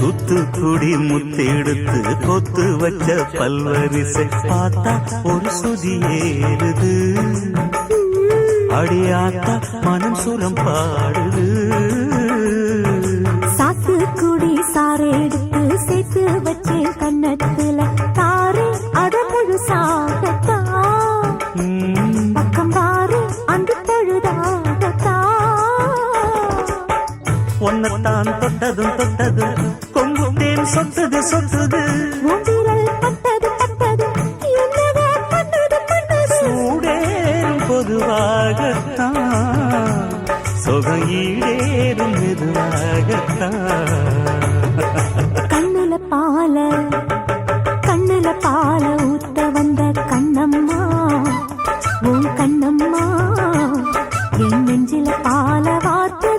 தூத்துக்குடி முத்தெடுத்து கொத்து வச்ச பல்வரிசை பார்த்தா ஒரு சுதி ஏறுது. அடியாத்தா மனம் சுரம் பாடுது. சாத்து குடி ஒன்னத்தான் தொட்டதும் தொட்டதும். கொங்கு தேன் சொத்துது சொத்துது. சூடேறும் பொதுவாகத்தான். சுகம் ஈடேறும் மெதுவாகத்தான். கண்ணுல பால கண்ணுல பால ஊத்த வந்த கண்ணம்மா. உன் கண்ணம்மா என் நெஞ்சில பால வாத்து